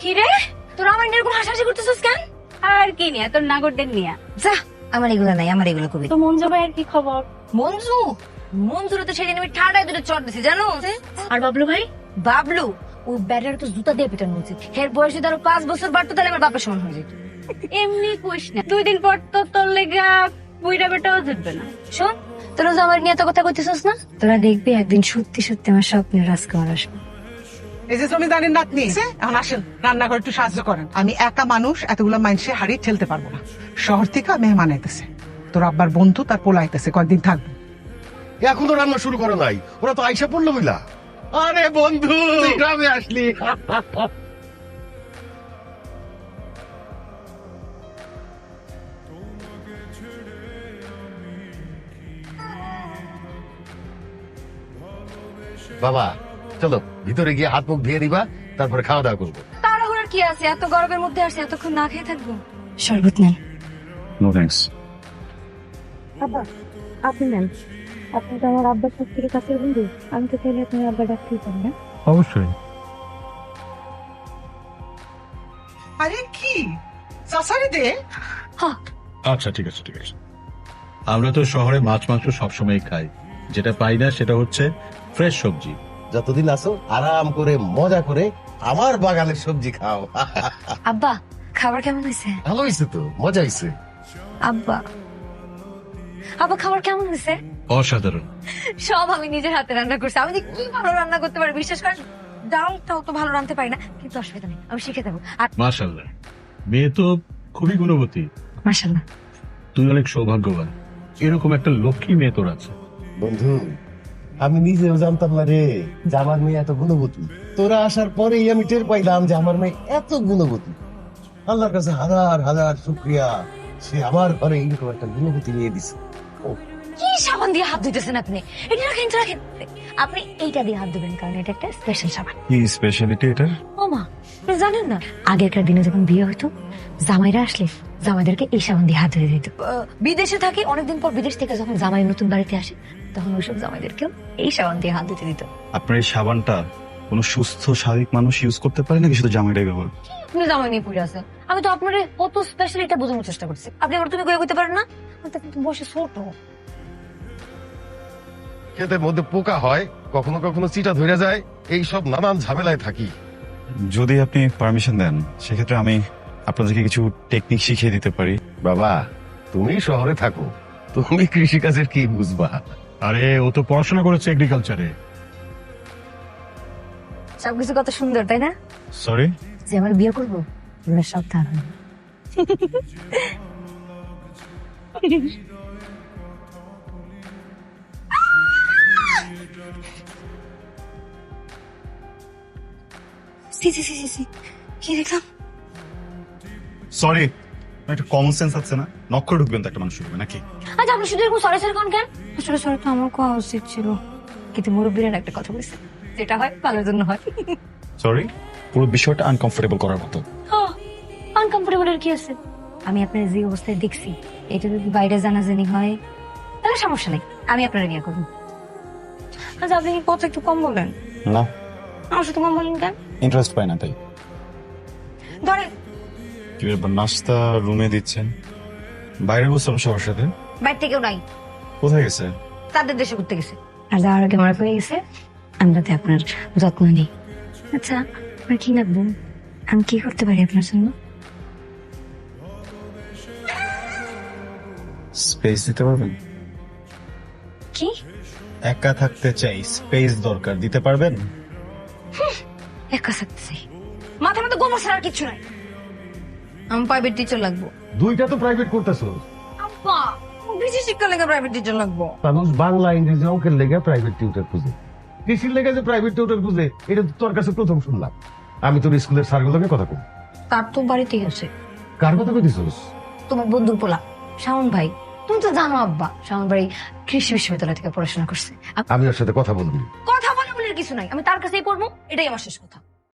কি রে? তোরা আমার এরকম হাসাহাসি করতেছিস কেন? আর কি নিয়ে? তোর নাগরদের নিয়ে? যা আমার এগুলো নাই আমার এগুলো কবি। তো মঞ্জু ভাইয়ের কি খবর? মঞ্জু? মঞ্জুরে তো সেদিন আমি ঠান্ডায় দুটো চট দিছি জানো আর বাবলু ভাই? বাবলু ও ব্যাটার তো জুতা দিয়ে পিটানো উচিত এর বয়সে ধরো পাঁচ বছর বাড়তো তাহলে আমার বাপের সমান হয়ে যেত। এমনি কইস না দুই দিন পর তো তোর লেগা বুইরা বেটাও জিতবে না। শোন তোরা আমার নিয়ে এত কথা কইতেছিস না? তোরা দেখবি একদিন সত্যি সত্যি আমার স্বপ্নের রাজকুমার আসবে। এই যে জমিদারের নাতনি এখন আসেন রান্নাঘরে একটু সাহায্য করেন। আমি একা মানুষ এতগুলো মানুষে হাড়ি ঠেলতে পারব না। শহর থেকে মেহমান আইতেছে। তোর আব্বার বন্ধু তার পোলা আইতেছে কয়েকদিন থাকবে। এখনও রান্না শুরু করে নাই ওরা তো আইসা পড়ল মিলা আরে বন্ধু! গ্রামে আসলি। বাবা চলো ভিতরে গিয়ে হাত মুখ ধুয়ে দিবা তারপরে খাওয়া দাওয়া করব। তাড়াহুড়ার কি আছে? এত গরমের মধ্যে আসছে এতক্ষণ না খেয়ে থাকব? শরবত নেন। নো থ্যাঙ্কস আপনি নেন। আপনি তো আমার আব্বার সব থেকে কাছের বন্ধু। আমি তো চাইলে আপনার আব্বা ডাকতেই পারি না। অবশ্যই। আরে কি? চাচারি দে। আচ্ছা ঠিক আছে ঠিক আছে। আমরা তো শহরে মাছ মাংস সবসময় খাই। যেটা পাই না সেটা হচ্ছে ফ্রেশ সবজি। যতদিন আসো আরাম করে মজা করে আমার বাগানের সবজি খাও। আব্বা খাবার কেমন হয়েছে? ভালো হয়েছে তো মজা হয়েছে। আব্বা আব্বা খাবার কেমন হয়েছে? অসাধারণ। সব আমি নিজের হাতে রান্না করছি। আমি কি ভালো রান্না করতে পারি বিশ্বাস করেন ডালটাও তো ভালো রাঁধতে পারি না কিন্তু অসুবিধা নেই আমি শিখে দেবো। আর মাশাল্লাহ মেয়ে তো খুবই গুণবতী। মাসাল্লাহ তুই অনেক সৌভাগ্যবান। এরকম একটা লক্ষ্মী মেয়ে তোর আছে। বন্ধু আমি নিজেও জানতাম না রে যে আমার মেয়ে এত গুণবতী। তোরা আসার পরেই আমি টের পাইলাম যে আমার মেয়ে এত গুণবতী। আল্লাহর কাছে হাজার হাজার শুক্রিয়া। সে আমার ঘরে এইরকম একটা গুণবতী নিয়ে দিছে। কি সাবান দিয়ে হাত ধুইতেছেন আপনি? এটা রাখেন এটা রাখেন। আপনি এইটা দিয়ে হাত ধুবেন কারণ এটা একটা স্পেশাল সাবান। কি স্পেশালিটি এটা ও মা। আপনি জানেন না? আগেরকার দিনে যখন বিয়ে হতো জামাইরা আসলে জামাইদেরকে এই সাবান দিয়ে হাত ধুয়ে দিত। বিদেশে থাকে অনেকদিন পর বিদেশ থেকে যখন জামাই নতুন বাড়িতে আসে তখন ওইসব জামাইদেরকেও এই সাবান দিয়ে হাত ধুতে দিত। আপনার এই সাবানটা কোনো সুস্থ স্বাভাবিক মানুষ ইউজ করতে পারে নাকি শুধু জামাইটাই ব্যবহার? আপনি জামাই নিয়ে পড়ে আছেন। আমি তো আপনার কত স্পেশাল এটা বোঝানোর চেষ্টা করছি। আপনি আবার তুমি কয়ে করতে পারেন না? আমি কিন্তু বসে ছোট। ক্ষেতের মধ্যে পোকা হয় কখনো কখনো চিটা ধরে যায় এই সব নানান ঝামেলায় থাকি। যদি আপনি পারমিশন দেন সেক্ষেত্রে আমি আপনাদেরকে কিছু টেকনিক শিখিয়ে দিতে পারি। বাবা তুমি শহরে থাকো। তুমি কৃষিকাজের কি বুঝবা? আরে ও তো পড়াশোনা করেছে এগ্রিকালচারে সবকিছু কত সুন্দর তাই না? সরি যে আমার বিয়ে করব ওরা সব তার C C C C C. কি দেখলাম? সরি একটা কমন সেন্স আছে না। নক্ষ ঢুকবেন তো একটা মানুষ ঢুকবে নাকি? আচ্ছা আপনি শুধু এরকম সরে সরে কোন কেন? আসলে সরে তো আমার কোয়া উচিত ছিল। কিন্তু মুরব্বীরা একটা কথা বলেছে। যেটা হয় ভালোর জন্য হয়। সরি পুরো বিষয়টা আনকমফোর্টেবল করার মতো। আনকমফোর্টেবল এর কি আছে? আমি আপনার যে অবস্থায় দেখছি এটা যদি বাইরে জানাজানি হয় তাহলে সমস্যা নেই। আমি আপনার বিয়ে করব। আচ্ছা আপনি কি কথা একটু কম বলেন? না। আমার সাথে কম বলেন কেন ইন্টারেস্ট পাই না তাই ধরেন কি ব্যাপার নাস্তা রুমে দিচ্ছেন বাইরে বসলাম সবার সাথে বাইরে থেকেও নাই কোথায় গেছে তাদের দেশে ঘুরতে গেছে আর যাওয়ার আগে মারা হয়ে গেছে আমি যাতে আপনার যত্ন নিই আচ্ছা আপনার কি লাগবে আমি কি করতে পারি আপনার জন্য স্পেস দিতে পারবেন কি একা থাকতে চাই স্পেস দরকার দিতে পারবেন একা থাকতে চাই মাথার মধ্যে গোমর ছাড়া কিচ্ছু নাই। আমি প্রাইভেট টিচার লাগবো। দুইটা তো প্রাইভেট করতেছো। আব্বা শিক্ষা লেগে প্রাইভেট টিচার লাগবো। মানুষ বাংলা ইংরেজি অঙ্কের লেগে প্রাইভেট টিউটর খুঁজে। কৃষির লেগে যে প্রাইভেট টিউটর খুঁজে এটা তো তোর কাছে প্রথম শুনলাম। আমি তোর স্কুলের স্যারগুলোকে কথা কই। তার তো বাড়িতেই আছে। কার কথা কইতেছিস? তোমার বন্ধু পোলা শাওন ভাই। তুমি তো জানো আব্বা শাওন ভাই কৃষি বিশ্ববিদ্যালয় থেকে পড়াশোনা করছে। আমি ওর সাথে কথা বলবি। কিছু নাই। আমি তার কাছেই পড়ব এটাই আমার শেষ কথা।